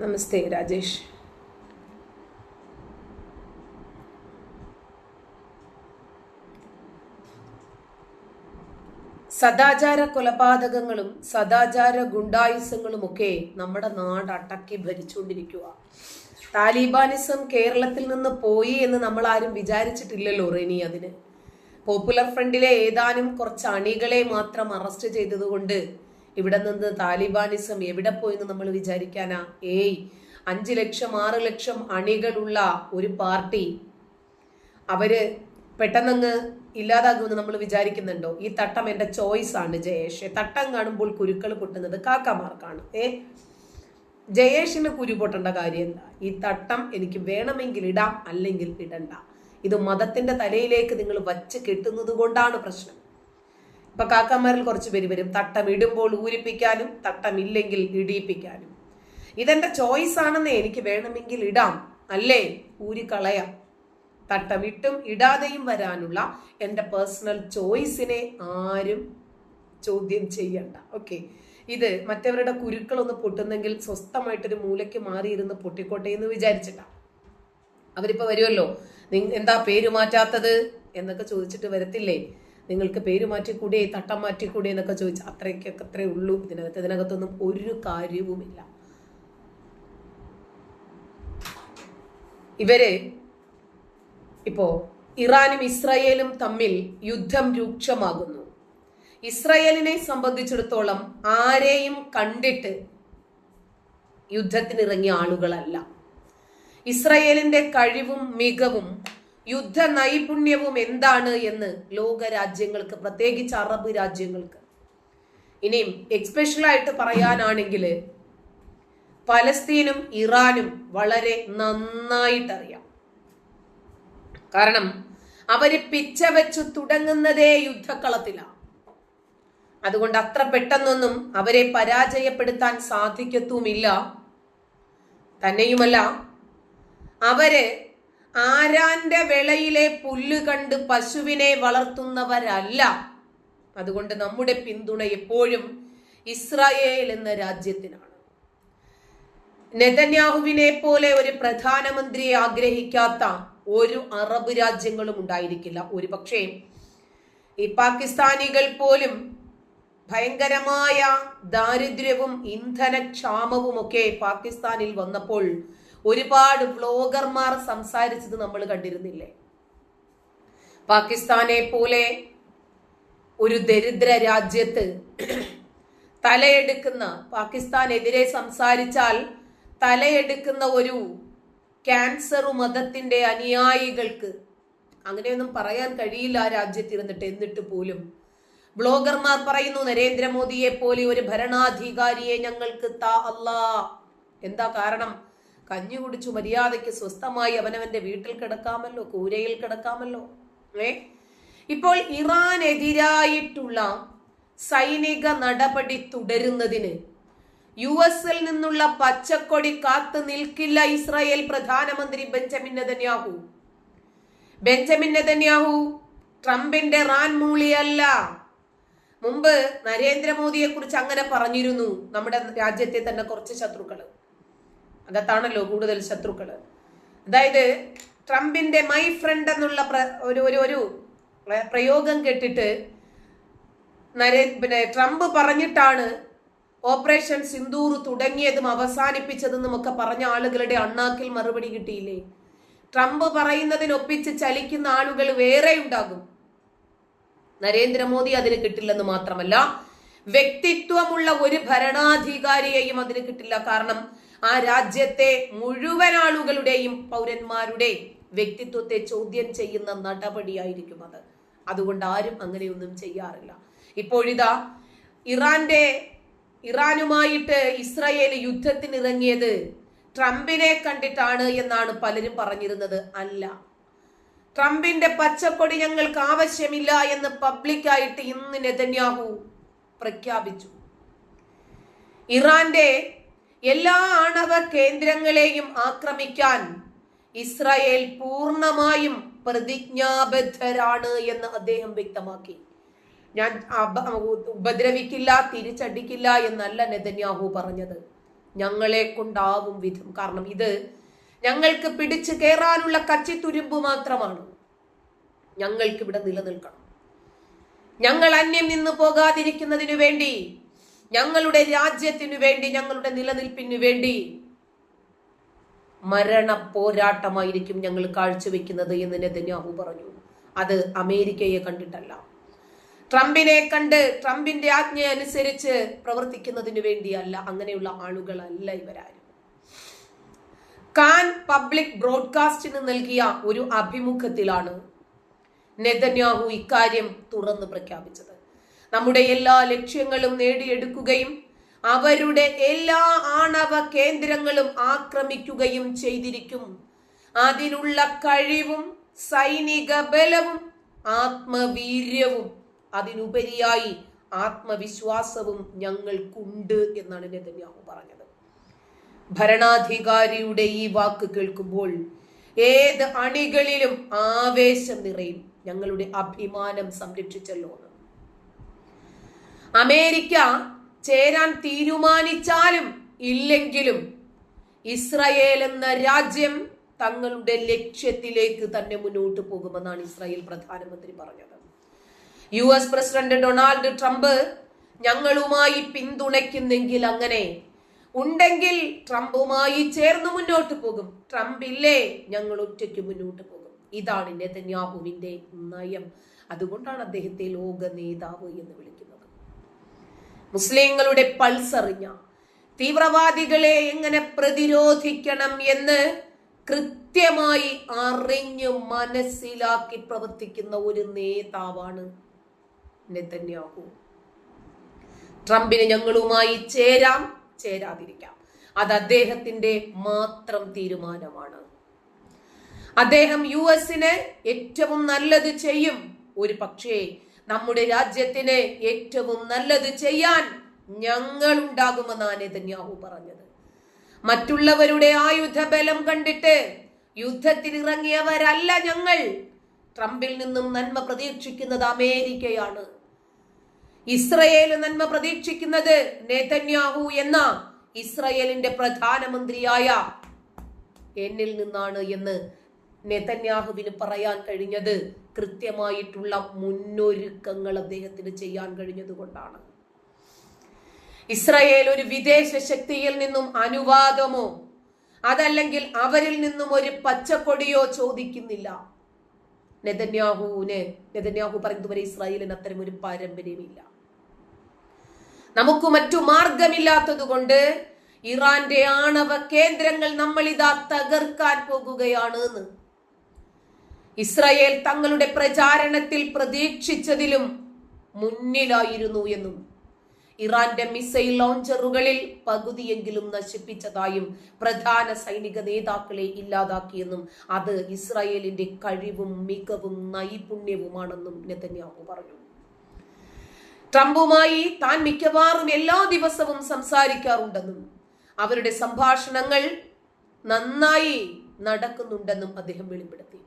നമസ്തേ രാജേഷ്. സദാചാര കൊലപാതകങ്ങളും സദാചാര ഗുണ്ടായുസങ്ങളുമൊക്കെ നമ്മുടെ നാട് അടക്കി ഭരിച്ചുകൊണ്ടിരിക്കുക താലിബാനിസം കേരളത്തിൽ നിന്ന് പോയി എന്ന് നമ്മൾ ആരും വിചാരിച്ചിട്ടില്ലല്ലോ റെനി അതിന്. പോപ്പുലർ ഫ്രണ്ടിലെ ഏതാനും കുറച്ച് അണികളെ മാത്രം അറസ്റ്റ് ചെയ്തതുകൊണ്ട് ഇവിടെ നിന്ന് താലിബാനിസം എവിടെ പോയെന്ന് നമ്മൾ വിചാരിക്കാനാ? ഏയ് അഞ്ചു ലക്ഷം ആറ് ലക്ഷം അണികളുള്ള ഒരു പാർട്ടി അവർ പെട്ടെന്നങ്ങ് ഇല്ലാതാകുമെന്ന് നമ്മൾ വിചാരിക്കുന്നുണ്ടോ? ഈ തട്ടം എന്റെ ചോയ്സ് ആണ് ജയേഷ്. തട്ടം കാണുമ്പോൾ കുരുക്കൾ പൊട്ടുന്നത് കാക്കമാർക്കാണ്. ഏ? ജയേഷിന് കുരു പൊട്ടേണ്ട കാര്യം എന്താ? ഈ തട്ടം എനിക്ക് വേണമെങ്കിൽ ഇടാം അല്ലെങ്കിൽ ഇടണ്ട. ഇത് മതത്തിന്റെ തലയിലേക്ക് നിങ്ങൾ വച്ച് കെട്ടുന്നത് കൊണ്ടാണ് പ്രശ്നം. ഇപ്പൊ കാക്കമാരിൽ കുറച്ച് പേര് വരും. തട്ടം ഇടുമ്പോൾ ഊരിപ്പിക്കാനും തട്ടമില്ലെങ്കിൽ ഇടിയിപ്പിക്കാനും. ഇതെന്റെ ചോയ്സ് ആണെന്ന് എനിക്ക് വേണമെങ്കിൽ ഇടാം. അല്ലേ? ഊരിക്കളയാം. തട്ടം ഇട്ടും ഇടാതെയും വരാനുള്ള എന്റെ പേഴ്സണൽ ചോയ്സിനെ ആരും ചോദ്യം ചെയ്യണ്ട. ഓക്കെ ഇത് മറ്റവരുടെ കുരുക്കളൊന്ന് പൊട്ടുന്നെങ്കിൽ സ്വസ്ഥമായിട്ടൊരു മൂലയ്ക്ക് മാറിയിരുന്ന് പൊട്ടിക്കോട്ടെ എന്ന് വിചാരിച്ചിട്ടാ. അവരിപ്പോ വരുമല്ലോ എന്താ പേര് മാറ്റാത്തത്? എന്നൊക്കെ ചോദിച്ചിട്ട് വരത്തില്ലേ? നിങ്ങൾക്ക് പേര് മാറ്റിക്കൂടെ തട്ടം മാറ്റിക്കൂടെ എന്നൊക്കെ ചോദിച്ചു അത്രയ്ക്കൊക്കെ അത്രേ ഉള്ളൂ. ഇതിനകത്ത് ഇതിനകത്തൊന്നും ഒരു കാര്യവുമില്ല. ഇവർ ഇപ്പോ ഇറാനും ഇസ്രായേലും തമ്മിൽ യുദ്ധം രൂക്ഷമാകുന്നു. ഇസ്രായേലിനെ സംബന്ധിച്ചിടത്തോളം ആരെയും കണ്ടിട്ട് യുദ്ധത്തിനിറങ്ങിയ ആളുകളല്ല. ഇസ്രായേലിന്റെ കഴിവും മികവും യുദ്ധ നൈപുണ്യവും എന്താണ് എന്ന് ലോക രാജ്യങ്ങൾക്ക് പ്രത്യേകിച്ച് അറബ് രാജ്യങ്ങൾക്ക്. ഇനിയും എക്സ്പെഷ്യലായിട്ട് പറയാനാണെങ്കിൽ പലസ്തീനും ഇറാനും വളരെ നന്നായിട്ടറിയാം. കാരണം അവർ പിച്ച വെച്ചു തുടങ്ങുന്നതേ യുദ്ധക്കളത്തിലാണ്. അതുകൊണ്ട് അത്ര പെട്ടെന്നൊന്നും അവരെ പരാജയപ്പെടുത്താൻ സാധിക്കത്തുമില്ല. തന്നെയുമല്ല അവർ ആരാന്റെ വിളയിലെ പുല്ല് കണ്ട് പശുവിനെ വളർത്തുന്നവരല്ല. അതുകൊണ്ട് നമ്മുടെ പിന്തുണ എപ്പോഴും ഇസ്രായേൽ എന്ന രാജ്യത്തിനാണ്. നെതന്യാഹുവിനെ പോലെ ഒരു പ്രധാനമന്ത്രിയെ ആഗ്രഹിക്കാത്ത ഒരു അറബ് രാജ്യങ്ങളും ഉണ്ടായിരിക്കില്ല. ഒരു പക്ഷേ ഈ പാകിസ്ഥാനികൾ പോലും ഭയങ്കരമായ ദാരിദ്ര്യവും ഇന്ധനക്ഷാമവും ഒക്കെ പാകിസ്ഥാനിൽ വന്നപ്പോൾ ഒരുപാട് വ്ലോഗർമാർ സംസാരിച്ചത് നമ്മൾ കണ്ടിരുന്നില്ലേ? പാകിസ്ഥാനെ പോലെ ഒരു ദരിദ്ര രാജ്യത്ത് തലയെടുക്കുന്ന പാകിസ്ഥാനെതിരെ സംസാരിച്ചാൽ തലയെടുക്കുന്ന ഒരു ക്യാൻസർ മതത്തിന്റെ അനുയായികൾക്ക് അങ്ങനെയൊന്നും പറയാൻ കഴിയില്ല ആ രാജ്യത്തിരുന്നിട്ട്. എന്നിട്ട് പോലും ബ്ലോഗർമാർ പറയുന്നു നരേന്ദ്രമോദിയെ പോലെ ഒരു ഭരണാധികാരിയെ ഞങ്ങൾക്ക് താ അല്ലാ. എന്താ കാരണം? കഞ്ഞി കുടിച്ചു മര്യാദയ്ക്ക് സ്വസ്ഥമായി അവനവന്റെ വീട്ടിൽ കിടക്കാമല്ലോ കൂരയിൽ കിടക്കാമല്ലോ. ഏ? ഇപ്പോൾ ഇറാനെതിരായിട്ടുള്ള സൈനിക നടപടി തുടരുന്നതിന് യു എസിൽ നിന്നുള്ള പച്ചക്കൊടി കാത്തു നിൽക്കില്ല ഇസ്രായേൽ പ്രധാനമന്ത്രി ബെഞ്ചമിൻ നെതന്യാഹു. ബെഞ്ചമിൻ നെതന്യാഹു ട്രംപിന്റെ റാൻ മൂളിയല്ല. മുമ്പ് നരേന്ദ്രമോദിയെ കുറിച്ച് അങ്ങനെ പറഞ്ഞിരുന്നു നമ്മുടെ രാജ്യത്തെ തന്നെ കുറച്ച് ശത്രുക്കൾ അകത്താണല്ലോ കൂടുതൽ ശത്രുക്കൾ അതായത് ട്രംപിന്റെ മൈ ഫ്രണ്ട് എന്നുള്ള ഒരു ഒരു ഒരു പ്രയോഗം കേട്ടിട്ട് നരേ പിന്നെ ട്രംപ് പറഞ്ഞിട്ടാണ് ഓപ്പറേഷൻ സിന്ദൂർ തുടങ്ങിയതും അവസാനിപ്പിച്ചതെന്നും ഒക്കെ പറഞ്ഞ ആളുകളുടെ അണ്ണാക്കിൽ മറുപടി കിട്ടിയില്ലേ? ട്രംപ് പറയുന്നതിനൊപ്പിച്ച് ചലിക്കുന്ന ആളുകൾ വേറെ ഉണ്ടാകും. നരേന്ദ്രമോദി അതിന് കിട്ടില്ലെന്ന് മാത്രമല്ല വ്യക്തിത്വമുള്ള ഒരു ഭരണാധികാരിയെയും അതിന് കിട്ടില്ല. കാരണം ആ രാജ്യത്തെ മുഴുവൻ ആളുകളുടെയും പൗരന്മാരുടെ വ്യക്തിത്വത്തെ ചോദ്യം ചെയ്യുന്ന നടപടിയായിരിക്കും അത് അതുകൊണ്ട് ആരും അങ്ങനെയൊന്നും ചെയ്യാറില്ല. ഇപ്പോഴിതാ ഇറാന്റെ ഇറാനുമായിട്ട് ഇസ്രായേൽ യുദ്ധത്തിനിറങ്ങിയത് ട്രംപിനെ കണ്ടിട്ടാണ് എന്നാണ് പലരും പറഞ്ഞിരുന്നത്. അല്ല. ട്രംപിന്റെ പച്ചക്കൊടി ഞങ്ങൾക്ക് ആവശ്യമില്ല എന്ന് പബ്ലിക്കായിട്ട് ഇന്ന് നെതന്യാഹു പ്രഖ്യാപിച്ചു. ഇറാന്റെ എല്ലാ ആണവ കേന്ദ്രങ്ങളെയും ആക്രമിക്കാൻ ഇസ്രായേൽ പൂർണമായും പ്രതിജ്ഞാബദ്ധരാണ് എന്ന് അദ്ദേഹം വ്യക്തമാക്കി. ഞാൻ ഉപദ്രവിക്കില്ല തിരിച്ചടിക്കില്ല എന്നല്ല നെതന്യാഹു പറഞ്ഞത്. ഞങ്ങളെ കൊണ്ടാവും വിധം. കാരണം ഇത് ഞങ്ങൾക്ക് പിടിച്ചു കയറാനുള്ള കച്ചിത്തുരുമ്പ് മാത്രമാണ്. ഞങ്ങൾക്ക് ഇവിടെ നിലനിൽക്കണം. ഞങ്ങൾ അന്യം നിന്ന് പോകാതിരിക്കുന്നതിനു വേണ്ടി ഞങ്ങളുടെ രാജ്യത്തിനു വേണ്ടി ഞങ്ങളുടെ നിലനിൽപ്പിനു വേണ്ടി മരണ പോരാട്ടമായിരിക്കും ഞങ്ങൾ കാഴ്ചവെക്കുന്നത് എന്ന് നെതന്യാഹു പറഞ്ഞു. അത് അമേരിക്കയെ കണ്ടിട്ടല്ല. ട്രംപിനെ കണ്ട് ട്രംപിന്റെ ആജ്ഞ അനുസരിച്ച് പ്രവർത്തിക്കുന്നതിന് വേണ്ടിയല്ല അങ്ങനെയുള്ള ആളുകളല്ല ഇവരാരും. കാൻ പബ്ലിക് ബ്രോഡ്കാസ്റ്റിന് നൽകിയ ഒരു അഭിമുഖത്തിലാണ് നെതന്യാഹു ഇക്കാര്യം തുറന്ന് പ്രഖ്യാപിച്ചത്. നമ്മുടെ എല്ലാ ലക്ഷ്യങ്ങളും നേടിയെടുക്കുകയും അവരുടെ എല്ലാ ആണവ കേന്ദ്രങ്ങളും ആക്രമിക്കുകയും ചെയ്തിരിക്കും. അതിനുള്ള കഴിവും സൈനിക ബലവും ആത്മവീര്യവും അതിനുപരിയായി ആത്മവിശ്വാസവും ഞങ്ങൾക്കുണ്ട് എന്നാണ് നെതന്യാഹു പറഞ്ഞത്. ഭരണാധികാരിയുടെ ഈ വാക്ക് കേൾക്കുമ്പോൾ ഏത് അണികളിലും ആവേശം നിറയും. ഞങ്ങളുടെ അഭിമാനം സംരക്ഷിച്ചല്ലോ അമേരിക്ക ചേരാൻ തീരുമാനിച്ചാലും ഇല്ലെങ്കിലും ഇസ്രയേൽ എന്ന രാജ്യം തങ്ങളുടെ ലക്ഷ്യത്തിലേക്ക് തന്നെ മുന്നോട്ട് പോകുമെന്നാണ് ഇസ്രായേൽ പ്രധാനമന്ത്രി പറഞ്ഞത്. U S president Donald Trump ഞങ്ങളുമായി പിന്തുണയ്ക്കുന്നെങ്കിൽ അങ്ങനെ ഉണ്ടെങ്കിൽ ട്രംപുമായി ചേർന്ന് മുന്നോട്ട് പോകും. ട്രംപ് ഇല്ലേ ഞങ്ങൾ ഒറ്റയ്ക്ക് മുന്നോട്ട് പോകും. ഇതാണ് നെതന്യാഹുവിന്റെ നയം. അതുകൊണ്ടാണ് അദ്ദേഹത്തെ ലോക നേതാവ് എന്ന് വിളിക്കുന്നത്. മുസ്ലിങ്ങളുടെ പൾസ് അറിഞ്ഞ തീവ്രവാദികളെ എങ്ങനെ പ്രതിരോധിക്കണം എന്ന് കൃത്യമായി അറിഞ്ഞു മനസ്സിലാക്കി പ്രവർത്തിക്കുന്ന ഒരു നേതാവാണ് നെതന്യാഹു. ട്രംപിന് ഞങ്ങളുമായി ചേരാം ചേരാതിരിക്കാം. അത് അദ്ദേഹത്തിന്റെ മാത്രം തീരുമാനമാണ്. അദ്ദേഹം യു എസിന് ഏറ്റവും നല്ലത് ചെയ്യും. ഒരു പക്ഷേ നമ്മുടെ രാജ്യത്തിന് ഏറ്റവും നല്ലത് ചെയ്യാൻ ഞങ്ങൾ ഉണ്ടാകുമെന്നാണ് നെതന്യാഹു പറഞ്ഞത്. മറ്റുള്ളവരുടെ ആയുധ ബലം കണ്ടിട്ട് യുദ്ധത്തിനിറങ്ങിയവരല്ല ഞങ്ങൾ. ട്രംപിൽ നിന്നും നന്മ പ്രതീക്ഷിക്കുന്നത് അമേരിക്കയാണ്. ഇസ്രയേൽ നന്മ പ്രതീക്ഷിക്കുന്നത് നെതന്യാഹു എന്ന ഇസ്രയേലിന്റെ പ്രധാനമന്ത്രിയായ എന്നിൽ നിന്നാണ് എന്ന് നെതന്യാഹുവിന് പറയാൻ കഴിഞ്ഞത് കൃത്യമായിട്ടുള്ള മുന്നൊരുക്കങ്ങൾ അദ്ദേഹത്തിന് ചെയ്യാൻ കഴിഞ്ഞത് കൊണ്ടാണ്. ഇസ്രയേൽ ഒരു വിദേശ ശക്തിയിൽ നിന്നും അനുവാദമോ അതല്ലെങ്കിൽ അവരിൽ നിന്നും ഒരു പച്ചക്കൊടിയോ ചോദിക്കുന്നില്ല. നെതന്യാഹുവിന് നെതന്യാഹു പറയുന്നതുവരെ ഇസ്രായേലിന് അത്തരം ഒരു പാരമ്പര്യമില്ല നമുക്ക് മറ്റു മാർഗമില്ലാത്തത് കൊണ്ട് ഇറാന്റെ ആണവ കേന്ദ്രങ്ങൾ നമ്മൾ ഇതാ തകർക്കാൻ പോകുകയാണ് എന്ന്. ഇസ്രായേൽ തങ്ങളുടെ പ്രചാരണത്തിൽ പ്രതീക്ഷിച്ചതിലും മുന്നിലായിരുന്നു എന്നും. ഇറാന്റെ മിസൈൽ ലോഞ്ചറുകളിൽ പകുതിയെങ്കിലും നശിപ്പിച്ചതായും പ്രധാന സൈനിക നേതാക്കളെ ഇല്ലാതാക്കിയെന്നും അത് ഇസ്രായേലിന്റെ കഴിവും മികവും നൈപുണ്യവുമാണെന്നും നെതന്യാഹു പറഞ്ഞു. ട്രംപുമായി താൻ മിക്കവാറും എല്ലാ ദിവസവും സംസാരിക്കാറുണ്ടെന്നും അവരുടെ സംഭാഷണങ്ങൾ നന്നായി നടക്കുന്നുണ്ടെന്നും അദ്ദേഹം വെളിപ്പെടുത്തി.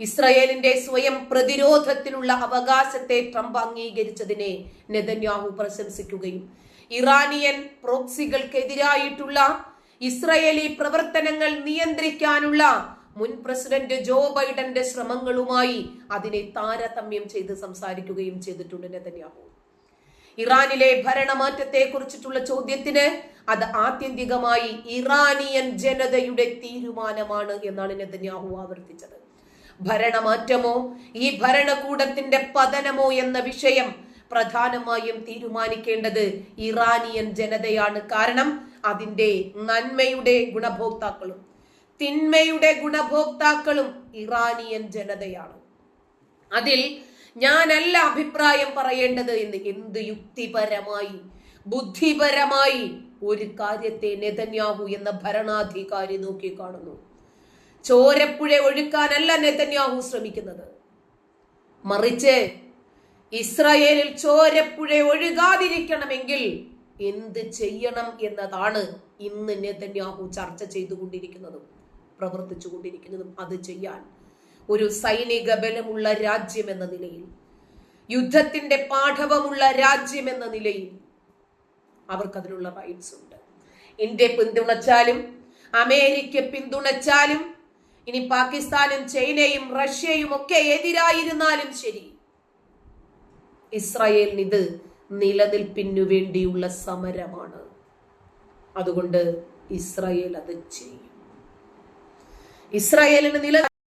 ഇസ്രയേലിന്റെ സ്വയം പ്രതിരോധത്തിനുള്ള അവകാശത്തെ ട്രംപ് അംഗീകരിച്ചതിനെ നെതന്യാഹു പ്രശംസിക്കുകയും ഇറാനിയൻ പ്രോക്സികൾക്കെതിരായിട്ടുള്ള ഇസ്രയേലി പ്രവർത്തനങ്ങൾ നിയന്ത്രിക്കാനുള്ള മുൻ പ്രസിഡന്റ് ജോ ബൈഡന്റെ ശ്രമങ്ങളുമായി അതിനെ താരതമ്യം ചെയ്ത് സംസാരിക്കുകയും ചെയ്തിട്ടുണ്ട് നെതന്യാഹു. ഇറാനിലെ ഭരണമാറ്റത്തെ കുറിച്ചിട്ടുള്ള ചോദ്യത്തിന് അത് ആത്യന്തികമായി ഇറാനിയൻ ജനതയുടെ തീരുമാനമാണ് എന്നാണ് നെതന്യാഹു ആവർത്തിച്ചത്. ഭരണമാറ്റമോ? ഈ ഭരണകൂടത്തിന്റെ പതനമോ എന്ന വിഷയം പ്രധാനമായും തീരുമാനിക്കേണ്ടത് ഇറാനിയൻ ജനതയാണ്. കാരണം അതിന്റെ നന്മയുടെ ഗുണഭോക്താക്കളും തിന്മയുടെ ഗുണഭോക്താക്കളും ഇറാനിയൻ ജനതയാണ്. അതിൽ ഞാനല്ല അഭിപ്രായം പറയേണ്ടത് എന്ന് എന്ത് യുക്തിപരമായി ബുദ്ധിപരമായി ഒരു കാര്യത്തെ നെതന്യാഹു എന്ന ഭരണാധികാരി നോക്കി കാണുന്നു ചോരപ്പുഴ ഒഴുക്കാനല്ല നെതന്യാഹു ശ്രമിക്കുന്നത്. മറിച്ച് ഇസ്രായേലിൽ ചോരപ്പുഴ ഒഴുകാതിരിക്കണമെങ്കിൽ എന്ത് ചെയ്യണം എന്നതാണ് ഇന്ന് നെതന്യാഹു ചർച്ച ചെയ്തുകൊണ്ടിരിക്കുന്നതും പ്രവർത്തിച്ചു കൊണ്ടിരിക്കുന്നതും. അത് ചെയ്യാൻ ഒരു സൈനിക ബലമുള്ള രാജ്യം എന്ന നിലയിൽ യുദ്ധത്തിന്റെ പാഠവമുള്ള രാജ്യം എന്ന നിലയിൽ അവർക്കതിനുള്ള റൈറ്റ്സ് ഉണ്ട്. ഇന്ത്യ പിന്തുണച്ചാലും അമേരിക്ക പിന്തുണച്ചാലും ഇനി പാകിസ്ഥാനും ചൈനയും റഷ്യയും ഒക്കെ എതിരായിരുന്നാലും ശരി. ഇസ്രായേലിന് ഇത് നിലനിൽപ്പിനു വേണ്ടിയുള്ള സമരമാണ്. അതുകൊണ്ട് ഇസ്രായേൽ അത് ചെയ്യും. ഇസ്രായേലിന് നില